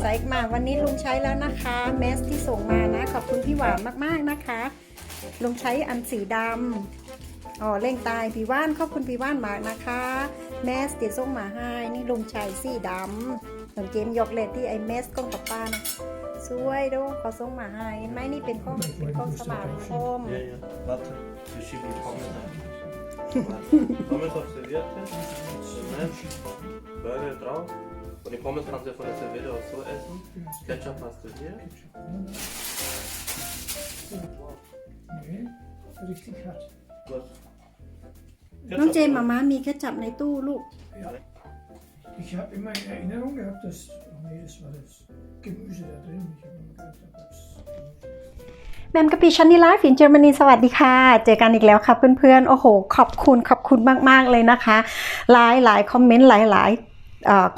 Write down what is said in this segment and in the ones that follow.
ใส่มาวันนี้ลุงใช้แล้วนะคะ แมสที่ส่งมานะ ขอบคุณพี่หวานมากๆนะคะ ลุงใช้อันสีดำอ๋อเร่งตายพี่ว่านขอบคุณพี่ว่านมากนะคะ แมสที่ส่งมาให้นี่ลุงใช้สีดำหนังเกมยกเลทที่ไอแมสกล้องกับป้านะสวยดูเขาส่งมาให้เห็นไหมนี่เป็นกล้องเป็นกล้องสมาร์ทโฟน Ja, ja. Warte, wir schieben die Pommes rein. Pommes auf Serviette. Moment. Burger drauf. Und die Pommes kannst du von der Serviette auch so essen. Ketchup hast du hier. Nee, richtig hart. Was? น้องเจมส์มาม่ามีแค่จับในตู้ลูก Ja. Ich habe immer in Erinnerung gehabt, dass. Oh nee, das war das Gemüse da drin. Ich habe immer gedacht, da gab es Gemüse. แบมกะปิชันนีไลฟ์ฟินเจอร์มนีสวัสดีค่ะ เจอกันอีกแล้วค่ะเพื่อนๆ โอ้โห ขอบคุณขอบคุณมากๆเลยนะคะ หลายหลายคอมเมนต์หลายหลายเอ่อ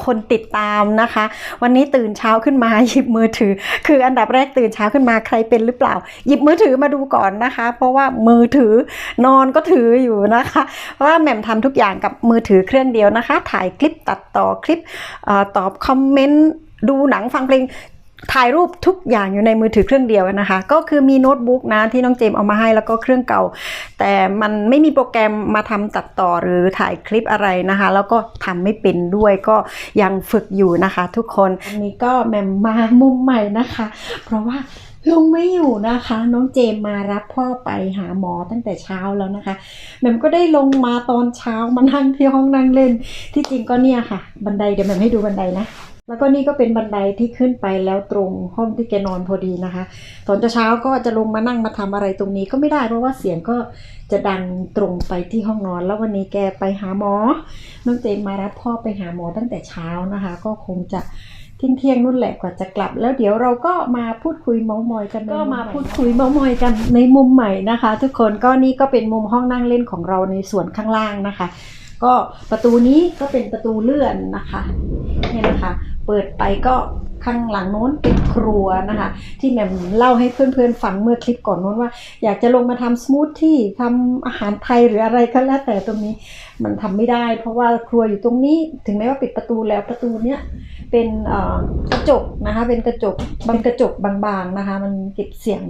คนติดตามนะคะ วันนี้ตื่นเช้าขึ้นมาหยิบมือถือ คืออันดับแรกตื่นเช้าขึ้นมาใครเป็นหรือเปล่า หยิบมือถือมาดูก่อนนะคะ เพราะว่ามือถือนอนก็ถืออยู่นะคะ เพราะว่าแหม่มทำทุกอย่างกับมือถือเครื่องเดียวนะคะ ถ่ายคลิปตัดต่อคลิปอตอบคอมเมนต์ดูหนังฟังเพลง ถ่ายรูปทุกอย่างอยู่ในมือถือเครื่องเดียวนะคะ ก็คือมีโน้ตบุ๊กนะที่น้องเจมส์เอามาให้แล้วก็เครื่องเก่า แต่มันไม่มีโปรแกรมมาทำตัดต่อหรือถ่ายคลิปอะไรนะคะ แล้วก็ทำไม่เป็นด้วยก็ยังฝึกอยู่นะคะ ทุกคนอันนี้ก็แมมมามุมใหม่นะคะ เพราะว่าลุงไม่อยู่นะคะ น้องเจมส์มารับพ่อไปหาหมอตั้งแต่เช้าแล้วนะคะแมมก็ได้ลงมาตอนเช้ามานั่งที่ห้องนั่งเล่น ที่จริงก็เนี่ยค่ะ บันไดเดี๋ยวแมมให้ดูบันไดนะ แล้วก็นี่ก็เป็นบันไดที่ขึ้นไปแล้วตรงห้องที่แกนอนพอดีนะคะ ตอนเช้าก็จะลงมานั่งมาทำอะไรตรงนี้ก็ไม่ได้เพราะว่าเสียงก็จะดังตรงไปที่ห้องนอน แล้ววันนี้แกไปหาหมอ น้องเจนมารับพ่อไปหาหมอตั้งแต่เช้านะคะ ก็คงจะเที่ยงเที่ยงนู่นแหละกว่าจะกลับ แล้วเดี๋ยวเราก็มาพูดคุยเมามอยกันก็มาพูดคุยเมามอยกันในมุมใหม่นะคะ ทุกคนก็นี่ก็เป็นมุมห้องนั่งเล่นของเราในส่วนข้างล่างนะคะ ก็ประตูนี้ก็เป็นประตูเลื่อนนะคะเนี่ยนะคะ เปิดไปก็ข้างหลังโน้นเป็นครัวนะคะ ที่แหม่มเล่าให้เพื่อนๆฟังเมื่อคลิปก่อนโน้นว่า อยากจะลงมาทำสมูทที่ทำอาหารไทยหรืออะไรก็แล้วแต่ตรงนี้มันทำไม่ได้ เพราะว่าครัวอยู่ตรงนี้ถึงแม้ว่าปิดประตูแล้วประตูเนี้ยเป็นกระจกนะคะเป็นกระจกบางกระจกบางๆนะคะ มันเก็บเสียง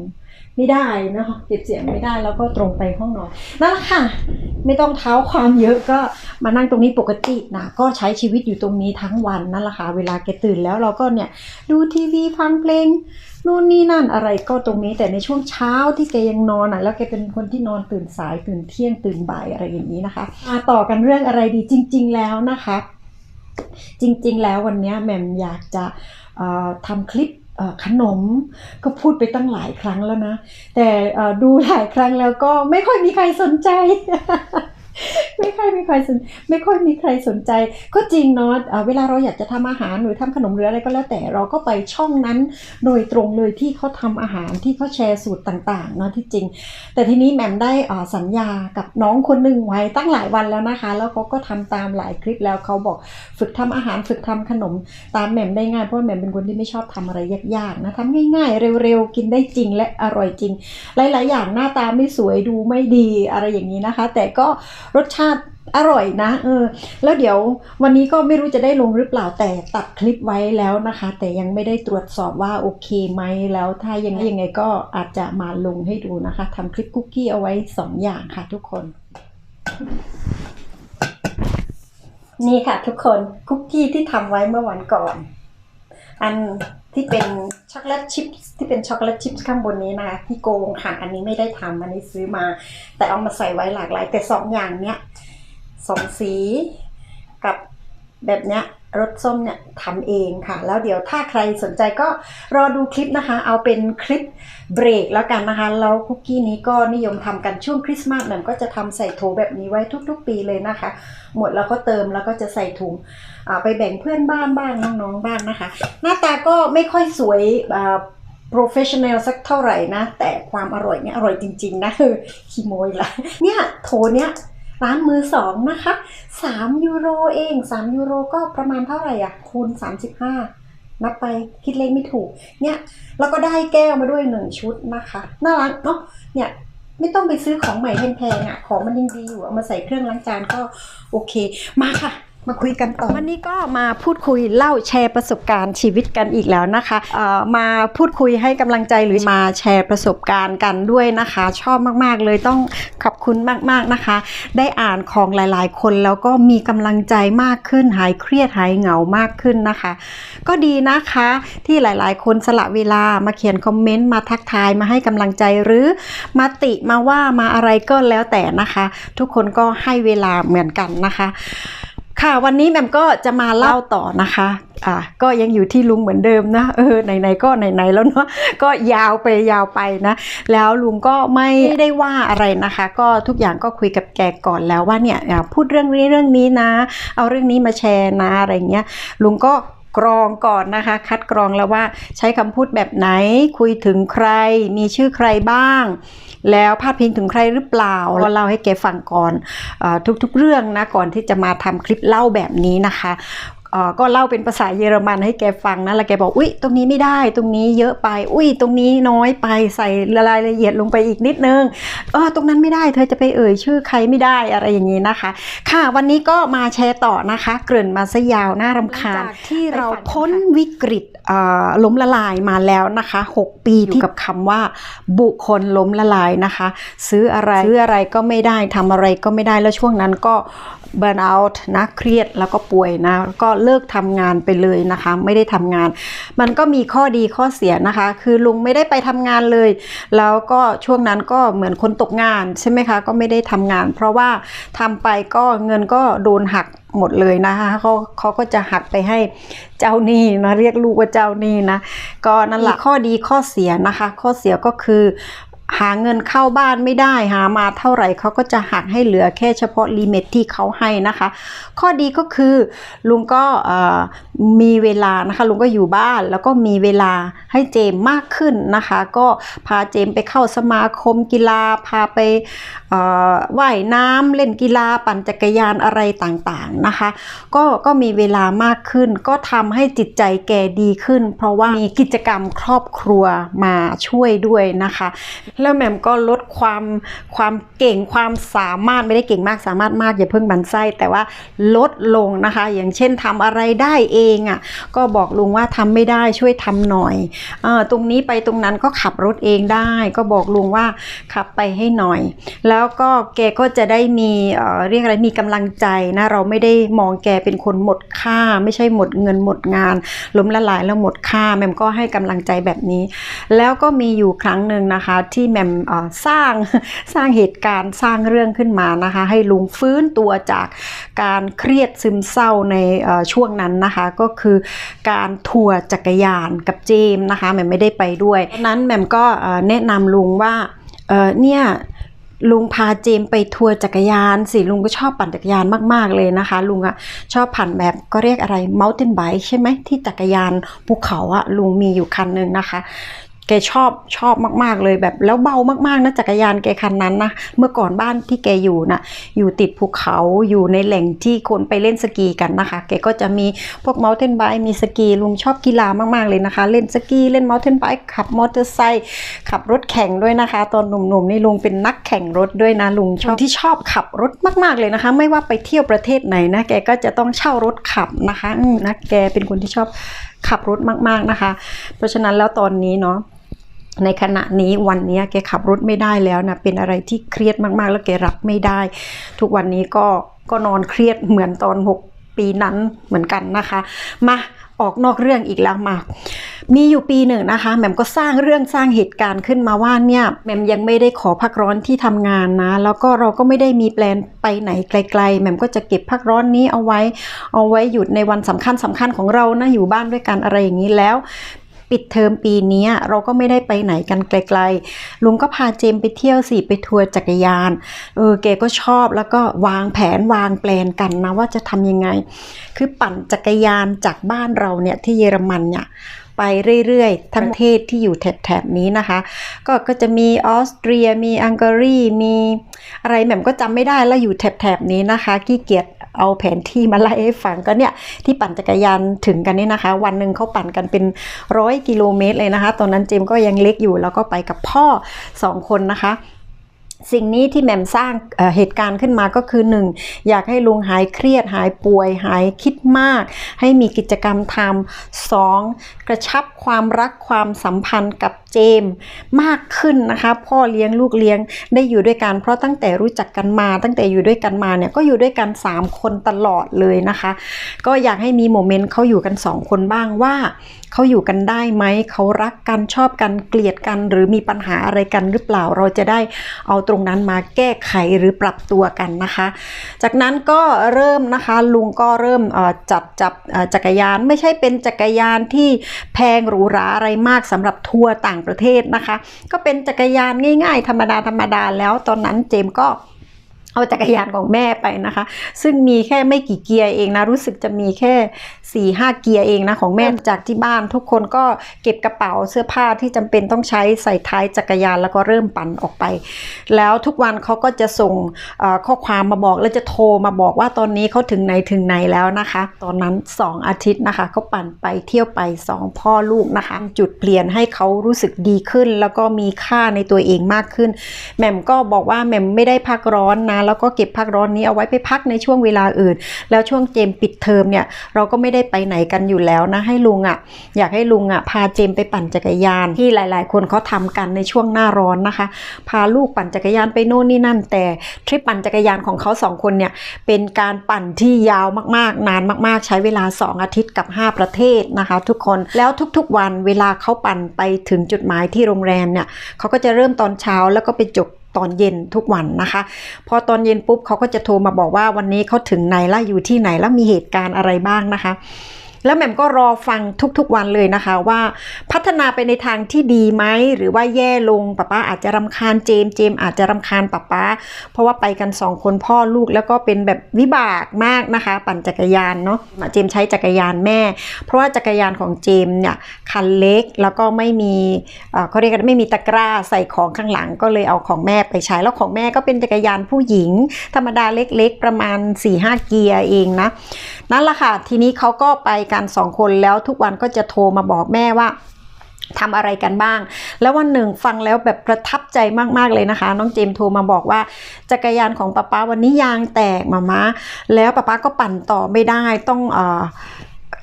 ไม่ได้นะคะเก็บเสียงไม่ได้แล้วก็ตรงไปห้องนอนนั่นแหละค่ะ ไม่ต้องเท้าความเยอะก็มานั่งตรงนี้ปกตินะก็ใช้ชีวิตอยู่ตรงนี้ทั้งวันนั่นแหละค่ะเวลาแกตื่นแล้วเราก็เนี่ยดูทีวีฟังเพลงนู่นนี่นั่นอะไรก็ตรงนี้แต่ในช่วงเช้าที่แกยังนอนอะแล้วแกเป็นคนที่นอนตื่นสายตื่นเที่ยงตื่นบ่ายอะไรอย่างนี้นะคะมาต่อกันเรื่องอะไรดีจริง ๆ แล้วนะคะ จริง ๆ แล้ววันนี้แหม่มอยากจะทำคลิป ขนมก็พูดไปตั้งหลายครั้งแล้วนะ แต่ดูหลายครั้งแล้วก็ไม่ค่อยมีใครสนใจ ไม่ค่อยมีใครสนไม่ค่อยมีใครสนใจ ก็จริงเนาะเวลาเราอยากจะทำอาหารหรือทำขนมหรืออะไรก็แล้วแต่เราก็ไปช่องนั้น โดยตรงเลยที่เขาทำอาหารที่เขาแชร์สูตรต่างๆเนาะที่จริง แต่ทีนี้แหม่มได้สัญญากับน้องคนหนึ่งไว้ตั้งหลายวันแล้วนะคะ แล้วเขาก็ทำตามหลายคลิปแล้วเขาบอกฝึกทำอาหารฝึกทำขนมตามแหม่มได้ง่ายเพราะว่าแหม่มเป็นคนที่ไม่ชอบทำอะไรยากๆนะทำง่ายๆ เร็วๆกินได้จริงและอร่อยจริง หลายๆอย่างหน้าตาไม่สวยดูไม่ดีอะไรอย่างนี้นะคะ แต่ก็รสชาติอร่อยนะเออแล้วเดี๋ยววันนี้ก็ไม่รู้จะได้ลงหรือเปล่าแต่ตัดคลิปไว้แล้วนะคะ แต่ยังไม่ได้ตรวจสอบว่าโอเคไหมแล้วถ้ายังไงยังไงก็อาจจะมาลงให้ดูนะคะทำคลิปคุกกี้เอาไว้สองอย่างค่ะทุกคน นี่ค่ะทุกคนคุกกี้ที่ทำไว้เมื่อวันก่อน อัน ที่เป็นช็อกโกแลตชิพที่เป็นช็อกโกแลตชิพข้างบนนี้นะคะที่โกงค่ะอันนี้ไม่ได้ทำอันนี้ซื้อมา แต่เอามาใส่ไว้หลากหลาย แต่สองอย่างเนี้ยสองสีกับแบบเนี้ย รสส้มเนี่ยทำเองค่ะ แล้วเดี๋ยวถ้าใครสนใจก็รอดูคลิปนะคะ เอาเป็นคลิปเบรกแล้วกันนะคะแล้วคุกกี้นี้ก็นิยมทำกันช่วงคริสต์มาสเนี่ยก็จะทำใส่โถแบบนี้ไว้ทุกๆ ปีเลยนะคะ หมดแล้วก็เติมแล้วก็จะใส่ถุงไปแบ่งเพื่อนบ้านบ้างน้องๆบ้างนะคะ หน้าตาก็ไม่ค่อยสวยอ่า professional สักเท่าไหร่นะ แต่ความอร่อยเนี่ยอร่อยจริง ๆ นะคือขี้โมยละเนี่ยโถเนี้ย ร้านมือสองนะคะ3ยูโรเอง3ยูโรก็ประมาณเท่าไหร่อะคูณ 35 นับไปคิดเลขไม่ถูก เนี่ยแล้วก็ได้แก้วมาด้วย1ชุดนะคะน่ารักเนาะเนี่ยไม่ต้องไปซื้อของใหม่แพงๆอะ ของมันยังดีอยู่เอามาใส่เครื่องล้างจานก็โอเค มาค่ะ มาคุยกันต่อวันนี้ก็มาพูดคุยเล่าแชร์ประสบการณ์ชีวิตกันอีกแล้วนะคะมาพูดคุยให้กำลังใจหรือมาแชร์ประสบการณ์กันด้วยนะคะ ชอบมากๆเลยต้องขอบคุณมากๆนะคะ ได้อ่านของหลายๆ คนแล้วก็มีกำลังใจมากขึ้นหายเครียดหายเหงามากขึ้นนะคะ ก็ดีนะคะที่หลายๆ คนสละเวลามาเขียนคอมเมนต์มาทักทายมาให้กำลังใจหรือมาติมาว่ามาอะไรก็แล้วแต่นะคะ ทุกคนก็ให้เวลาเหมือนกันนะคะ ค่ะวันนี้แหม่มก็จะมาเล่าต่อนะคะอ่าก็ยังอยู่ที่ลุงเหมือนเดิมนะเออไหนๆก็ไหนๆแล้วเนาะก็ยาวไปยาวไปนะ แล้วลุงก็ไม่ได้ว่าอะไรนะคะ ก็ทุกอย่างก็คุยกับแกก่อนแล้วว่าเนี่ยอ่าพูดเรื่องนี้เรื่องนี้นะ เอาเรื่องนี้มาแชร์นะอะไรเงี้ยลุงก็ กรองก่อนนะคะ คัดกรองแล้วว่าใช้คำพูดแบบไหน คุยถึงใคร มีชื่อใครบ้าง แล้วพาดพิงถึงใครหรือเปล่าก็เล่าให้แกฟังก่อนอทุกๆเรื่องนะก่อนที่จะมาทำคลิปเล่าแบบนี้นะคะ ก็เล่าเป็นภาษาเยอรมันให้แกฟังนะแล้วแกบอกอุ้ยตรงนี้ไม่ได้ตรงนี้เยอะไป อุ้ยตรงนี้น้อยไปใส่รายละเอียดลงไปอีกนิดนึงเออตรงนั้นไม่ได้เธอจะไปเอ่ยชื่อใครไม่ได้อะไรอย่างนี้นะคะ ค่ะวันนี้ก็มาแชร์ต่อนะคะ เกริ่นมาซะยาวน่ารำคาญที่เราพ้นวิกฤตเอ่อล้มละลายมาแล้วนะคะ 6 ปีที่กับคำว่า บุคคลล้มละลายนะคะ ซื้ออะไรซื้ออะไรก็ไม่ได้ทำอะไรก็ไม่ได้แล้วช่วงนั้นก็เบิร์นเอาท์นะเครียดแล้วก็ป่วยนะก็เลิกทำงานไปเลยนะคะ ไม่ได้ทำงาน มันก็มีข้อดีข้อเสียนะคะ คือลุงไม่ได้ไปทำงานเลย แล้วก็ช่วงนั้นก็เหมือนคนตกงานใช่ไหมคะก็ไม่ได้ทำงาน เพราะว่าทำไปก็เงินก็โดนหักหมดเลยนะคะเขาเขาก็จะหักไปให้เจ้าหนี้นะเรียกลูกว่าเจ้าหนี้นะก็นั่นแหละข้อดีข้อเสียนะคะ ข้อเสียก็คือ หาเงินเข้าบ้านไม่ได้หามาเท่าไหร่เขาก็จะหักให้เหลือแค่เฉพาะลิมิตที่เขาให้นะคะ ข้อดีก็คือลุงก็มีเวลานะคะลุงก็อยู่บ้านแล้วก็มีเวลาให้เจมมากขึ้นนะคะ ก็พาเจมไปเข้าสมาคมกีฬาพาไปว่ายน้ำเล่นกีฬาปั่นจักรยานอะไรต่างๆนะคะ ก็ก็มีเวลามากขึ้น ก็ทำให้จิตใจแกดีขึ้น เพราะว่ามีกิจกรรมครอบครัวมาช่วยด้วยนะคะแล้วแหม่มก็ลดความความเก่งความสามารถไม่ได้เก่งมากสามารถมากอย่าเพิ่งบันไส้แต่ว่าลดลงนะคะ อย่างเช่นทำอะไรได้เองอะ่ะก็บอกลุงว่าทำไม่ได้ช่วยทำหน่อยอตรงนี้ไปตรงนั้นก็ขับรถเองได้ ก็บอกลุงว่าขับไปให้หน่อย แล้วก็แกก็จะได้มีเอ่อเรียกอะไรมีกำลังใจนะเราไม่ได้มองแกเป็นคนหมดค่า ไม่ใช่หมดเงินหมดงานล้มละลายแล้วหมดค่าแม่มก็ให้กำลังใจแบบนี้ แล้วก็มีอยู่ครั้งหนึ่งนะคะที่แหม่มสร้างสร้างเหตุการณ์สร้างเรื่องขึ้นมานะคะ ให้ลุงฟื้นตัวจากการเครียดซึมเศร้าในช่วงนั้นนะคะ ก็คือการทัวร์จักรยานกับเจมส์นะคะแหม่มไม่ได้ไปด้วยนั้นแหม่มก็แนะนำลุงว่าเนี่ยลุงพาเจมไปทัวร์จักรยานสิลุงก็ชอบปั่นจักรยานมาก ๆ เลยนะคะ ลุงอะชอบปั่นแบบก็เรียกอะไร mountain bike ใช่ไหมที่จักรยานภูเขาอะลุงมีอยู่คันหนึ่งนะคะ แกชอบชอบมาก ๆ เลยแบบแล้วเบามาก ๆ นะจักรยานแกคันนั้นนะเมื่อก่อนบ้านที่แกอยู่นะอยู่ติดภูเขาอยู่ในแหล่งที่คนไปเล่นสกีกันนะคะ แกก็จะมีพวก mountain bike มีสกีลุงชอบกีฬามาก ๆ เลยนะคะ เล่นสกีเล่น mountain bike ขับมอเตอร์ไซค์ขับรถแข่งด้วยนะคะ ตอนหนุ่มๆนี่ลุงเป็นนักแข่งรถด้วยนะลุงชอบที่ชอบขับรถมาก ๆ เลยนะคะ ไม่ว่าไปเที่ยวประเทศไหนนะแกก็จะต้องเช่ารถขับนะคะนะแกเป็นคนที่ชอบ ขับรถมากๆนะคะ เพราะฉะนั้นแล้วตอนนี้เนาะในขณะนี้วันนี้แกขับรถไม่ได้แล้วนะเป็นอะไรที่เครียดมากๆ แล้วแกรับไม่ได้ ทุกวันนี้ก็ก็นอนเครียดเหมือนตอน 6 ปีนั้นเหมือนกันนะคะ มา ออกนอกเรื่องอีกแล้วมา มีอยู่ปีหนึ่งนะคะแหม่มก็สร้างเรื่องสร้างเหตุการณ์ขึ้นมาว่าเนี่ยแหม่มยังไม่ได้ขอพักร้อนที่ทำงานนะ แล้วก็เราก็ไม่ได้มีแปลนไปไหนไกลๆแหม่มก็จะเก็บพักร้อนนี้เอาไว้ เอาไว้หยุดในวันสำคัญสำคัญของเรานะอยู่บ้านด้วยกันอะไรอย่างนี้แล้ว ปิดเทอมปีนี้เราก็ไม่ได้ไปไหนกันไกล ๆ ลุงก็พาเจมไปเที่ยวสิไปทัวร์จักรยานเออแกก็ชอบแล้วก็วางแผนวางแปลนกันนะว่าจะทำยังไง คือปั่นจักรยานจากบ้านเราเนี่ยที่เยอรมันเนี่ยไปเรื่อยๆ ทั้งเทศที่อยู่แถบๆนี้นะคะ ก็ก็จะมีออสเตรีย มีอังการีมีอะไรแหม่มก็จำไม่ได้แล้วอยู่แถบๆนี้นะคะ ขี้เกียจ เอาแผนที่มาไล่ให้ฟังก็เนี่ยที่ปั่นจักรยานถึงกันนี่นะคะ วันหนึ่งเขาปั่นกันเป็นร้อยกิโลเมตรเลยนะคะ ตอนนั้นเจมก็ยังเล็กอยู่แล้วก็ไปกับพ่อสองคนนะคะสิ่งนี้ที่แมมสร้างเอ่อเหตุการณ์ขึ้นมาก็คือ 1. อยากให้ลุงหายเครียดหายป่วยหายคิดมาก ให้มีกิจกรรมทำ 2. กระชับความรักความสัมพันธ์กับ เจมส์มากขึ้นนะคะ พ่อเลี้ยงลูกเลี้ยงได้อยู่ด้วยกัน เพราะตั้งแต่รู้จักกันมา ตั้งแต่อยู่ด้วยกันมาเนี่ยก็อยู่ด้วยกัน 3 คนตลอดเลยนะคะ ก็อยากให้มีโมเมนต์เขาอยู่กัน 2 คนบ้างว่าเขาอยู่กันได้ไหมเขารักกันชอบกันเกลียดกัน หรือมีปัญหาอะไรกันหรือเปล่าเราจะได้เอาตรงนั้นมาแก้ไขหรือปรับตัวกันนะคะ จากนั้นก็เริ่มนะคะลุงก็เริ่มจัดจับจักรยานไม่ใช่เป็นจักรยานที่แพงหรูหราอะไรมากสำหรับทัวร์ต่างประเทศนะคะ ก็เป็นจักรยานง่าย ๆ ธรรมดาธรรมดาแล้วตอนนั้นเจมส์ก็ เอาจักรยานของแม่ไปนะคะ ซึ่งมีแค่ไม่กี่เกียร์เองนะ รู้สึกจะมีแค่4ี่ห้าเกียร์เองนะของแม่จากที่บ้านทุกคนก็เก็บกระเป๋าเสื้อผ้าที่จำเป็นต้องใช้ใส่ท้ายจักรยานแล้วก็เริ่มปั่นออกไป แล้วทุกวันเขาก็จะส่งเอ่อข้อความมาบอกแล้วจะโทรมาบอกว่าตอนนี้เขาถึงไหนถึงไหนแล้วนะคะ ตอนนั้น 2 อาทิตย์นะคะเขาปั่นไปเที่ยวไป 2 พ่อลูกนะคะ จุดเปลี่ยนให้เขารู้สึกดีขึ้น แล้วก็มีค่าในตัวเองมากขึ้นแหม่มก็บอกว่าแหม่มไม่ได้พักร้อนนะแล้วก็เก็บพักร้อนนี้เอาไว้ไปพักในช่วงเวลาอื่น แล้วช่วงเจมปิดเทอมเนี่ยเราก็ไม่ได้ไปไหนกันอยู่แล้วนะให้ลุงอะ่ะอยากให้ลุงอะ่ะพาเจมไปปั่นจักรยานที่หลาย ๆ คนเขาทำกันในช่วงหน้าร้อนนะคะ พาลูกปั่นจักรยานไปโน่นนี่นั่น แต่ทริปปั่นจักรยานของเขาสองคนเนี่ยเป็นการปั่นที่ยาวมากๆ นานมากๆ ใช้เวลา 2 อาทิตย์กับ 5 ประเทศนะคะ ทุกคนแล้วทุกๆวันเวลาเขาปั่นไปถึงจุดหมายที่โรงแรมเนี่ยเขาก็จะเริ่มตอนเช้าแล้วก็ไปจบ ตอนเย็นทุกวันนะคะ พอตอนเย็นปุ๊บเขาก็จะโทรมาบอกว่าวันนี้เขาถึงไหนละอยู่ที่ไหนแล้วมีเหตุการณ์อะไรบ้างนะคะ แล้วแหม่มก็รอฟังทุกๆวันเลยนะคะว่าพัฒนาไปในทางที่ดีไหมหรือว่าแย่ลงป้าป้าอาจจะรำคาญเจมส์เจมส์อาจจะรำคาญป้าป้า เพราะว่าไปกันสองคนพ่อลูกแล้วก็เป็นแบบวิบากมากนะคะ ปั่นจักรยานเนาะเจมส์ใช้จักรยานแม่ เพราะว่าจักรยานของเจมส์เนี่ยคันเล็กแล้วก็ไม่มีเอ่อเขาเรียกกันไม่มีตะกร้าใส่ของข้างหลังก็เลยเอาของแม่ไปใช้แล้วของแม่ก็เป็นจักรยานผู้หญิง ธรรมดาเล็กๆ ประมาณ4-5เกียร์เองนะนั่นแหละค่ะทีนี้เขาก็ไปกันสองคนแล้วทุกวันก็จะโทรมาบอกแม่ว่าทำอะไรกันบ้าง แล้ววันหนึ่งฟังแล้วแบบประทับใจมาก ๆ เลยนะคะ น้องเจมส์โทรมาบอกว่า จักรยานของป๊าป้าวันนี้ยางแตกมามาแล้วป๊าป้าก็ปั่นต่อไม่ได้ต้องเอ่อ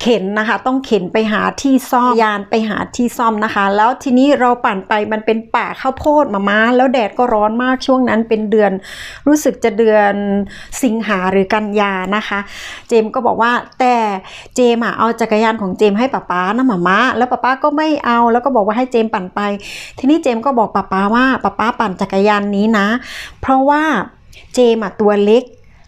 เข็นนะคะ ต้องเข็นไปหาที่ซ่อมยานไปหาที่ซ่อมนะคะ แล้วทีนี้เราปั่นไปมันเป็นป่าข้าวโพดมามาแล้วแดดก็ร้อนมากช่วงนั้นเป็นเดือนรู้สึกจะเดือนสิงหาหรือกันยานะคะ เจมก็บอกว่าแต่เจมส์อะเอาจักรยานของเจมให้ป๊าป๊านะหมามาแล้วป๊าป๊าก็ไม่เอาแล้วก็บอกว่าให้เจมปั่นไป ทีนี้เจมก็บอกป๊าป๊าว่าป๊าป๊าปั่นจักรยานนี้นะ เพราะว่าเจมส์อะตัวเล็ก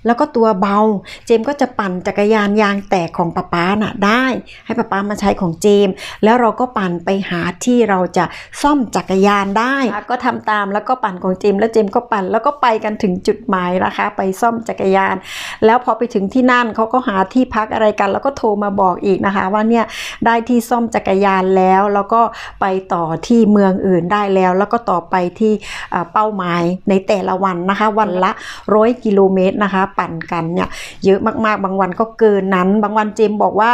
แล้วก็ตัวเบา เจมก็จะปั่นจักรยานยางแตกของป๊าป๊าน่ะได้ ให้ป๊าป๊ามาใช้ของเจม แล้วเราก็ปั่นไปหาที่เราจะซ่อมจักรยานได้ ก็ทำตามแล้วก็ปั่นของเจม แล้วเจมก็ปั่นแล้วก็ไปกันถึงจุดหมายนะคะ ไปซ่อมจักรยาน แล้วพอไปถึงที่นั่นเขาก็หาที่พักอะไรกัน แล้วก็โทรมาบอกอีกนะคะว่าเนี่ยได้ที่ซ่อมจักรยานแล้วแล้วก็ไปต่อที่เมืองอื่นได้แล้ว แล้วก็ต่อไปที่เป้าหมายในแต่ละวันนะคะ วันละร้อยกิโลเมตรนะคะปั่นกันเนี่ยเยอะมากๆ บางวันก็เกินนั้น บางวันเจมบอกว่า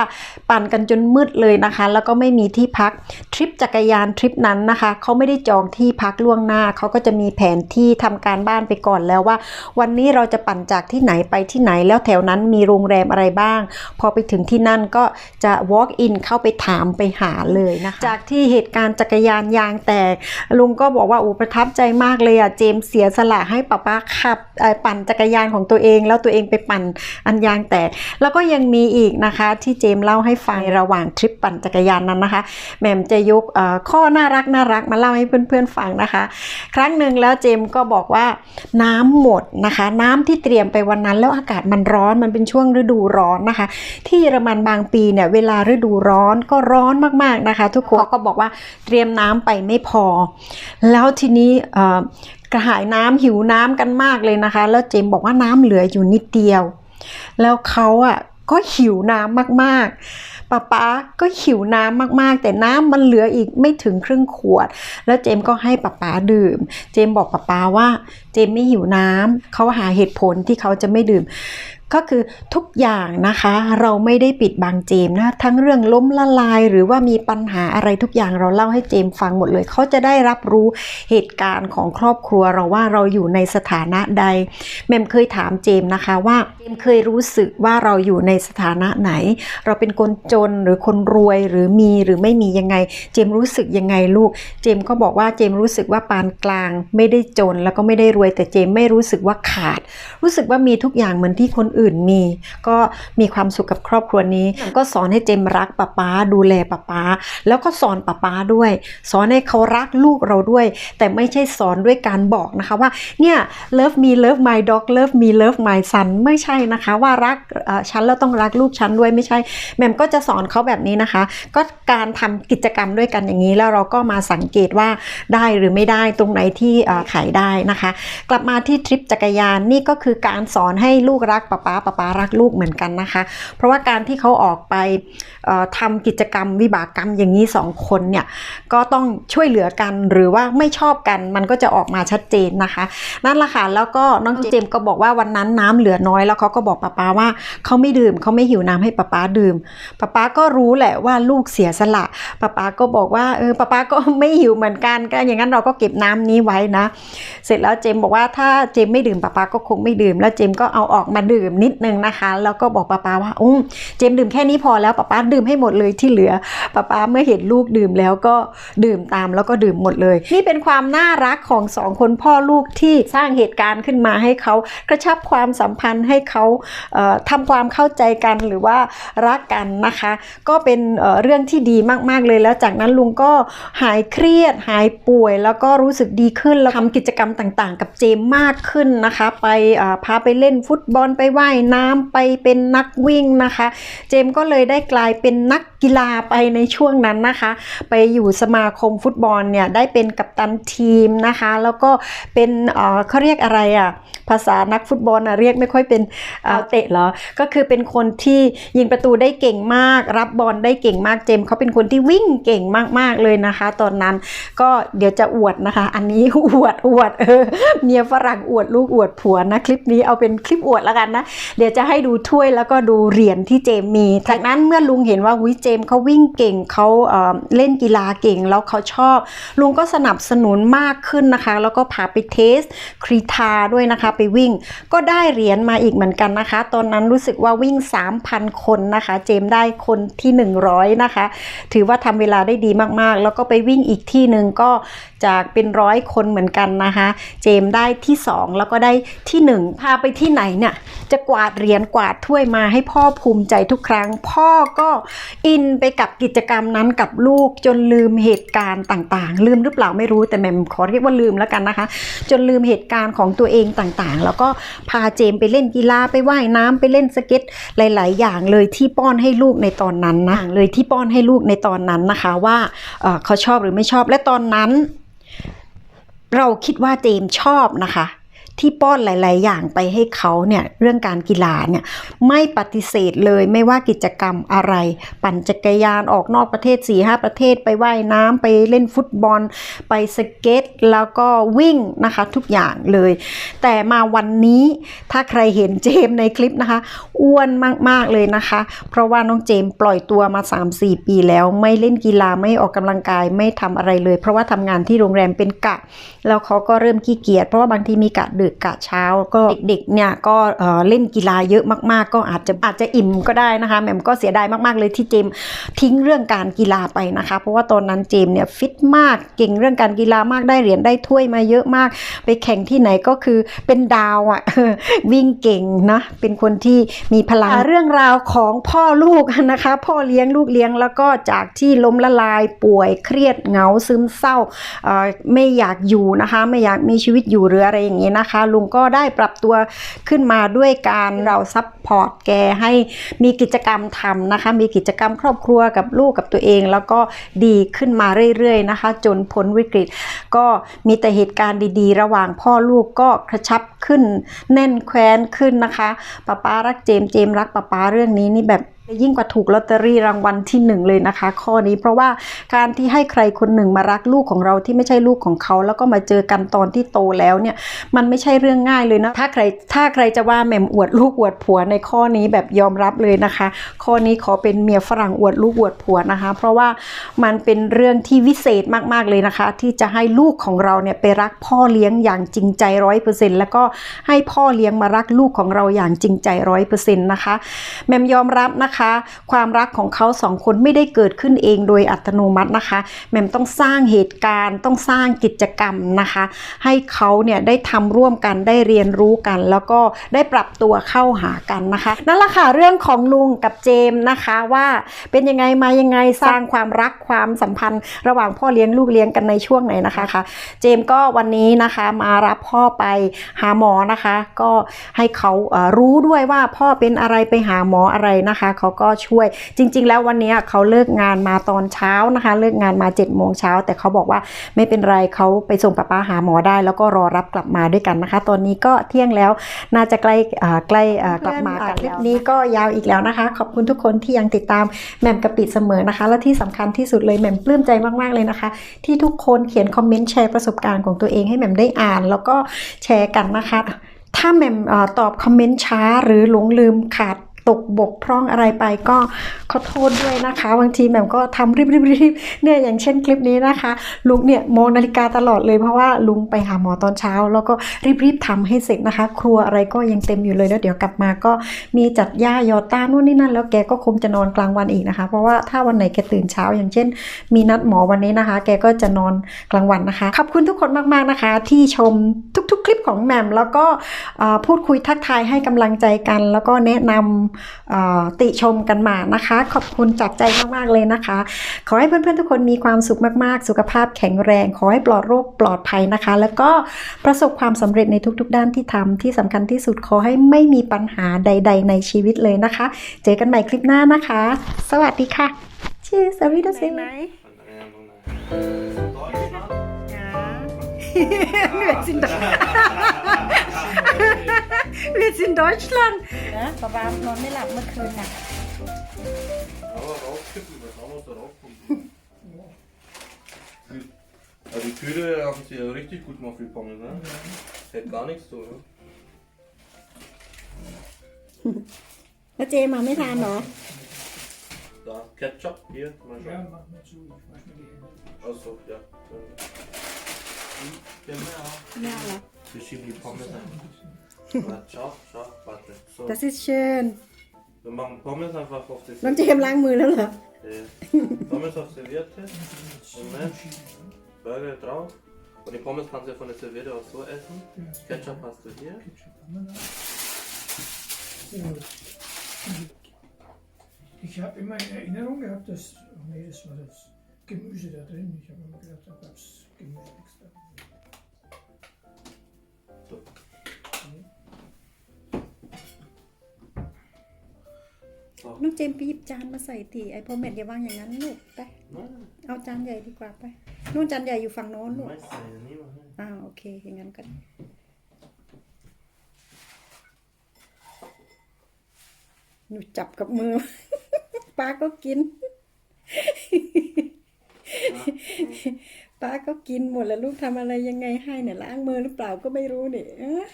ปั่นกันจนมืดเลยนะคะ แล้วก็ไม่มีที่พักทริปจักรยานทริปนั้นนะคะเขาไม่ได้จองที่พักล่วงหน้าเขาก็จะมีแผนที่ทำการบ้านไปก่อนแล้วว่า วันนี้เราจะปั่นจากที่ไหนไปที่ไหนแล้วแถวนั้นมีโรงแรมอะไรบ้าง พอไปถึงที่นั่นก็จะ walk in เข้าไปถามไปหาเลยนะคะจากที่เหตุการณ์จักรยานยางแตกลุงก็บอกว่าโอ้ประทับใจมากเลยอะเจมเสียสละให้ป้าป้าขับปั่นจักรยานของตัวเองแล้วตัวเองไปปั่นอันยางแตก แล้วก็ยังมีอีกนะคะที่เจมส์เล่าให้ฟังระหว่างทริปปั่นจักรยานนั้นนะคะแหม่มจะยกข้อน่ารักน่ารักมาเล่าให้เพื่อนๆฟังนะคะ ครั้งหนึ่งแล้วเจมส์ก็บอกว่าน้ำหมดนะคะ น้ำที่เตรียมไปวันนั้นแล้วอากาศมันร้อนมันเป็นช่วงฤดูร้อนนะคะ ที่เยอรมันบางปีเนี่ยเวลาฤดูร้อนก็ร้อนมากๆนะคะ ทุกคนเขาก็บอกว่าเตรียมน้ำไปไม่พอ แล้วทีนี้เกระหายน้ำหิวน้ำกันมากเลยนะคะ แล้วเจมบอกว่าน้ำเหลืออยู่นิดเดียว แล้วเขาอะก็หิวน้ำมากๆป๊าป๊าก็หิวน้ำมากๆ แต่น้ำมันเหลืออีกไม่ถึงครึ่งขวด แล้วเจมก็ให้ป๊าป๊าดื่ม เจมบอกป๊าป๊าว่า เจมไม่หิวน้ำเขาหาเหตุผลที่เขาจะไม่ดื่ม ก็คือทุกอย่างนะคะเราไม่ได้ปิดบังเจมนะทั้งเรื่องล้มละลายหรือว่ามีปัญหาอะไรทุกอย่างเราเล่าให้เจมฟังหมดเลย เขาจะได้รับรู้เหตุการณ์ของครอบครัวเราว่าเราอยู่ในสถานะใดแมมเคยถามเจมนะคะว่าเจมเคยรู้สึกว่าเราอยู่ในสถานะไหน เราเป็นคนจนหรือคนรวยหรือมีหรือไม่มียังไง เจมรู้สึกยังไงลูก เจมก็บอกว่าเจมรู้สึกว่าปานกลาง ไม่ได้จนแล้วก็ไม่ได้รวยแต่เจมไม่รู้สึกว่าขาด รู้สึกว่ามีทุกอย่างเหมือนที่คนอื่นมี ก็มีความสุขกับครอบครัวนี้ ก็สอนให้เจมส์รักป้าป๊าดูแลป้าป๊าแล้วก็สอนป้าป๊าด้วย สอนให้เขารักลูกเราด้วย แต่ไม่ใช่สอนด้วยการบอกนะคะว่าเนี่ย love me love my dog love me love my son ไม่ใช่นะคะว่ารักเอ่อฉันแล้วต้องรักลูกฉันด้วยไม่ใช่แหม่มก็จะสอนเขาแบบนี้นะคะ ก็การทำกิจกรรมด้วยกันอย่างนี้แล้วเราก็มาสังเกตว่าได้หรือไม่ได้ตรงไหนที่เอ่อขายได้นะคะ กลับมาที่ทริปจักรยานนี่ก็คือการสอนให้ลูกรักป้าป๊าป้าป๊ารักลูกเหมือนกันนะคะ เพราะว่าการที่เขาออกไปเอ่อทำกิจกรรมวิบากกรรมอย่างนี้สองคนเนี่ยก็ต้องช่วยเหลือกันหรือว่าไม่ชอบกันมันก็จะออกมาชัดเจนนะคะ นั่นแหละค่ะแล้วก็น้องเจมส์ก็บอกว่าวันนั้นน้ำเหลือน้อยแล้วเขาก็บอกป้าป๊าว่าเขาไม่ดื่มเขาไม่หิวน้ำให้ป้าป๊าดื่มป้าป๊าก็รู้แหละว่าลูกเสียสละป้าป๊าก็บอกว่าเออป้าป๊าก็ไม่หิวเหมือนกันก็อย่างนั้นเราก็เก็บน้ำนี้ไว้นะ เสร็จแล้วเจมส์บอกว่าถ้าเจมส์ไม่ดื่มป้าป๊าก็คงไม่ดื่ม แล้วเจมส์ก็เอาออกมาดื่มนิดนึงนะคะ แล้วก็บอกป้าป๊าว่าอุ้มเจมดื่มแค่นี้พอแล้วป้าป๊าดื่มให้หมดเลยที่เหลือป้าป๊าเมื่อเห็นลูกดื่มแล้วก็ดื่มตามแล้วก็ดื่มหมดเลย นี่เป็นความน่ารักของสองคนพ่อลูกที่สร้างเหตุการณ์ขึ้นมาให้เขากระชับความสัมพันธ์ให้เขาเอ่อทำความเข้าใจกันหรือว่ารักกันนะคะ ก็เป็นเเรื่องที่ดีมากๆเลยแล้วจากนั้นลุงก็หายเครียดหายป่วย แล้วก็รู้สึกดีขึ้นแล้วทำกิจกรรมต่างๆ กับเจมมากขึ้นนะคะ ไปพาไปเล่นฟุตบอลไปว่ายน้ำไปเป็นนักวิ่งนะคะ เจมส์ก็เลยได้กลายเป็นนักกีฬาไปในช่วงนั้นนะคะ ไปอยู่สมาคมฟุตบอลเนี่ยได้เป็นกัปตันทีมนะคะ แล้วก็เป็นเอ่อเขาเรียกอะไรอะภาษานักฟุตบอลนะเรียกไม่ค่อยเป็นเอ่อเตะเหรอ ก็คือเป็นคนที่ยิงประตูได้เก่งมาก รับบอลได้เก่งมากเจมส์เขาเป็นคนที่วิ่งเก่งมากๆเลยนะคะ ตอนนั้นก็เดี๋ยวจะอวดนะคะ อันนี้อวดอวดเออเมียฝรั่งอวดลูกอวดผัวนะ คลิปนี้เอาเป็นคลิปอวดแล้วกันนะเดี๋ยวจะให้ดูถ้วยแล้วก็ดูเหรียญที่เจมมี จากนั้นเมื่อลุงเห็นว่าวิเจมเขาวิ่งเก่งเขาเเล่นกีฬาเก่งแล้วเขาชอบ ลุงก็สนับสนุนมากขึ้นนะคะ แล้วก็พาไปเทสครีทาด้วยนะคะไปวิ่งก็ได้เหรียญมาอีกเหมือนกันนะคะ ตอนนั้นรู้สึกว่าวิ่ง 3,000 คนนะคะ เจมได้คนที่ 100 นะคะ ถือว่าทำเวลาได้ดีมากๆ แล้วก็ไปวิ่งอีกที่หนึ่งก็จากเป็นร้อยคนเหมือนกันนะคะ เจมได้ที่ 2 แล้วก็ได้ที่ 1 พาไปที่ไหนเนี่ยจะกวาดเหรียญกวาดถ้วยมาให้พ่อภูมิใจทุกครั้ง พ่อก็อินไปกับกิจกรรมนั้นกับลูกจนลืมเหตุการณ์ต่างๆ ลืมหรือเปล่าไม่รู้แต่แม่มขอเรียกว่าลืมแล้วกันนะคะ จนลืมเหตุการณ์ของตัวเองต่างๆ แล้วก็พาเจมไปเล่นกีฬาไปว่ายน้ำไปเล่นสเก็ตหลาย ๆ อย่างเลยที่ป้อนให้ลูกในตอนนั้นนะเลยที่ป้อนให้ลูกในตอนนั้นนะคะว่าเขาชอบหรือไม่ชอบและตอนนั้น เราคิดว่าเจมชอบนะคะ ที่ป้อนหลาย ๆ อย่างไปให้เขาเนี่ยเรื่องการกีฬาเนี่ยไม่ปฏิเสธเลยไม่ว่ากิจกรรมอะไร ปั่นจักรยานออกนอกประเทศ4ีหประเทศไปว่ายน้ำไปเล่นฟุตบอล ไปสเก็ต แล้วก็วิ่งนะคะทุกอย่างเลย แต่มาวันนี้ถ้าใครเห็นเจมในคลิปนะคะ อ้วนมาก ๆ เลยนะคะ เพราะว่าน้องเจมปล่อยตัวมา 3-4 ปีแล้วไม่เล่นกีฬาไม่ออกกำลังกายไม่ทำอะไรเลย เพราะว่าทำงานที่โรงแรมเป็นกะ แล้วเขาก็เริ่มขี้เกียจเพราะว่าบางทีมีกะดึกกะเช้า ก็เด็กๆเนี่ยก็เล่นกีฬาเยอะมากๆ ก็อาจจะอาจจะอิ่มก็ได้นะคะแหม่มก็เสียดายมากๆเลยที่เจมทิ้งเรื่องการกีฬาไปนะคะ เพราะว่าตอนนั้นเจมเนี่ยฟิตมากเก่งเรื่องการกีฬามากได้เหรียญได้ถ้วยมาเยอะมาก ไปแข่งที่ไหนก็คือเป็นดาวอะ่ะวิ่งเก่งนะเป็นคนที่มีพลังเรื่องราวของพ่อลูกนะคะ พ่อเลี้ยงลูกเลี้ยงแล้วก็จากที่ล้มละลายป่วยเครียดเหงาซึมเศร้าไม่อยากอยู่นะคะ ไม่อยากมีชีวิตอยู่หรืออะไรอย่างนี้นะคะลุงก็ได้ปรับตัวขึ้นมาด้วยการเราซัพพอร์ตแกให้มีกิจกรรมทำนะคะ มีกิจกรรมครอบครัวกับลูกกับตัวเอง แล้วก็ดีขึ้นมาเรื่อยๆนะคะ จนพ้นวิกฤต ก็มีแต่เหตุการณ์ดีๆ ระหว่างพ่อลูกก็กระชับขึ้น แน่นแคว้นขึ้นนะคะป้าป้ารักเจมส์เจมส์รักป้าป้าเรื่องนี้นี่แบบ ยิ่งกว่าถูกลอตเตอรี่รางวัลที่หนึ่งเลยนะคะ ข้อนี้เพราะว่าการที่ให้ใครคนหนึ่งมารักลูกของเราที่ไม่ใช่ลูกของเขา แล้วก็มาเจอกันตอนที่โตแล้วเนี่ยมันไม่ใช่เรื่องง่ายเลยนะถ้าใครถ้าใครจะว่าแหม่มอวดลูกอวดผัวในข้อนี้แบบยอมรับเลยนะคะ ข้อนี้ขอเป็นเมียฝรั่งอวดลูกอวดผัวนะคะ เพราะว่ามันเป็นเรื่องที่วิเศษมากๆเลยนะคะ ที่จะให้ลูกของเราเนี่ยไปรักพ่อเลี้ยงอย่างจริงใจร้อยเปอร์เซ็นต์แล้วก็ให้พ่อเลี้ยงมารักลูกของเราอย่างจริงใจร้อยเปอร์เซ็นต์นะคะแหม่มยอมรับนะคะความรักของเขาสองคนไม่ได้เกิดขึ้นเองโดยอัตโนมัตินะคะแหม่มต้องสร้างเหตุการณ์ต้องสร้างกิจกรรมนะคะ ให้เขาเนี่ยได้ทำร่วมกันได้เรียนรู้กัน แล้วก็ได้ปรับตัวเข้าหากันนะคะนั่นแหละค่ะเรื่องของลุงกับเจมส์นะคะว่าเป็นยังไงมายังไงสร้างความรักความสัมพันธ์ ระหว่างพ่อเลี้ยงลูกเลี้ยงกันในช่วงไหนนะคะคะเจมส์ก็วันนี้นะคะมารับพ่อไปหาหมอนะคะ ก็ให้เขารู้ด้วยว่าพ่อเป็นอะไรไปหาหมออะไรนะคะเขาก็ช่วย จริง ๆ แล้ววันนี้เขาเลิกงานมาตอนเช้านะคะ เลิกงานมา7จ็ดโมงเช้า แต่เขาบอกว่าไม่เป็นไรเขาไปส่งป้าป้าหาหมอได้ แล้วก็รอรับกลับมาด้วยกันนะคะ ตอนนี้ก็เที่ยงแล้วน่าจะใกล้ใกล้กลับมากันคลิปนี้ก็ยาวอีกแล้วนะคะ ขอบคุณทุกคนที่ยังติดตามแหม่มกะปิเสมอนะคะ และที่สำคัญที่สุดเลยแหม่มปลื้มใจมากๆเลยนะคะ ที่ทุกคนเขียนคอมเมนต์แชร์ประสบการณ์ของตัวเองให้แหม่มได้อ่าน แล้วก็แชร์กันนะคะถ้าแหม่มตอบคอมเมนต์ช้าหรือหลงลืมขาด ตกบกพร่องอะไรไปก็ขอโทษด้วยนะคะ บางทีแหม่มก็ทำรีบๆๆเนี่ยอย่างเช่นคลิปนี้นะคะ ลุงเนี่ยมองนาฬิกาตลอดเลยเพราะว่าลุงไปหาหมอตอนเช้า แล้วก็รีบๆทำให้เสร็จนะคะ ครัวอะไรก็ยังเต็มอยู่เลยแล้วเดี๋ยวกลับมาก็มีจัดหญ้ายอต้านู่นนี่นั่น แล้วแกก็คงจะนอนกลางวันอีกนะคะ เพราะว่าถ้าวันไหนแกตื่นเช้า อย่างเช่น มีนัดหมอวันนี้นะคะ แกก็จะนอนกลางวันนะคะขอบคุณทุกคนมากๆนะคะ ที่ชมทุกๆ ลิปของแหม่มแล้วก็เอ่อพูดคุยทักทายให้กำลังใจกัน แล้วก็แนะนำเอ่อติชมกันมานะคะ ขอบคุณจากใจมากๆเลยนะคะ ขอให้เพื่อนๆทุกคนมีความสุขมากๆ สุขภาพแข็งแรง ขอให้ปลอดโรคปลอดภัยนะคะ แล้วก็ประสบความสำเร็จในทุกๆ ด้านที่ทำที่สำคัญที่สุดขอให้ไม่มีปัญหาใด ๆ ในชีวิตเลยนะคะ เจอกันใหม่คลิปหน้านะคะ สวัสดีค่ะชื่อสวิตเซนไหน Wir sind, wir sind Deutschland. นะป๊าป๊านอนไม่หลับเมื่อคืนน่ะ Aber raufkippen, was haben wir da raufkippen? Ja, die Kühle haben sie ja richtig gut gemacht, die Pommes, ne? Hält gar nichts so, ne? แล้วเจมาไม่ทานเหรอ Da, Ketchup, hier, mal Ja, schauen. mach mal zu, ich wasch mir die Hände. Achso, ja. Genau. ไม่เอาเหรอ Wir schieben die Pommes ein. Warte, schau, schau, warte. So, Das ist schön wir machen Pommes einfach auf das น้องเจมล้างมือแล้วเหรอ Äh, Pommes auf Serviette. Moment. Burger drauf. Und die Pommes kannst du ja von der Serviette auch so essen. Ketchup hast du hier. Ketchup haben wir da. Gut. Ich habe immer in Erinnerung gehabt, dass. Oh nee, das war das Gemüse da drin. Ich habe immer gedacht, da gab es Gemüse extra. น้องเจมไปหยิบจานมาใส่ตีไอพ่อแม่อย่าวางอย่างนั้นลูกไป Nein, เอาจานใหญ่ดีกว่าไปนู่นจานใหญ่อยู่ฝั่งโน้นลูก meist ja nie machen. อ่าโอเค อย่างนั้นก็ได้หนูจับกับมือป้าก็กินป้าก็กินหมดแล้วลูกทำอะไรยังไงให้เนี่ยล้างมือหรือเปล่าก็ไม่รู้เนี่ยเอ๊ะ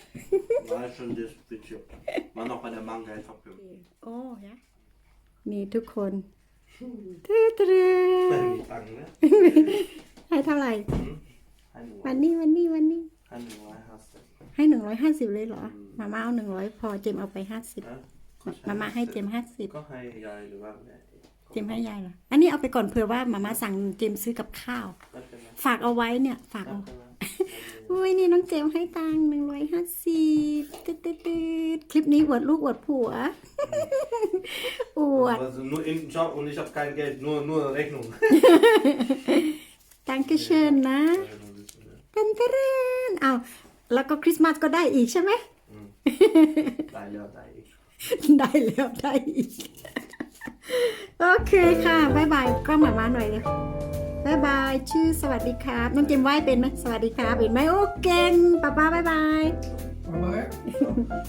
War schon das Video. War noch bei der Manga einfach gehört. โอ้ยะนี่ทุกคนตื้อตื้อ Die Bangen, ne? ให้เท่าไหร่ Ein วัน Uhr. นี้วันนี้วันนี้ Ein Uhr hast du. ให้หนึ่งร้อยห้าสิบเลยเหรอ มาม่าเอาหนึ่งร้อยพอเจมเอาไปห้าสิบ Ja? มาม่าให้เจมห้าสิบก็ให้ยายหรือว่าแม่เจมให้ยายเหรอ อันนี้เอาไปก่อนเผื่อว่ามาม่าสั่งเจมซื้อกับข้าวไม่เป็นไรฝากเอาไว้เนี่ย ฝากไม่เอาเป็นไร อุ้ยนี่น้องเจมให้ตังหนึ่งร้อยห้าสิบตึ๊ดตึ๊ดตึ๊ดคลิปนี้อวดลูกอวดผัว อวด Also nur in Job und ich habe kein Geld, nur, nur Rechnung. ตังก็เชิญนะตันเตเรนเอาแล้วก็คริสต์มาสก็ได้อีกใช่ไหมได้แล้วได้อีกได้แล้วได้อีก โอเคค่ะ บ๊ายบายกล้องหมามาหน่อยเลย บายบาย ชื่อสวัสดีครับ น้องเจมไหวเป็นไหมสวัสดีครับ เห็นไหมโอ้เก่งป้าป้าบายบาย Bye bye.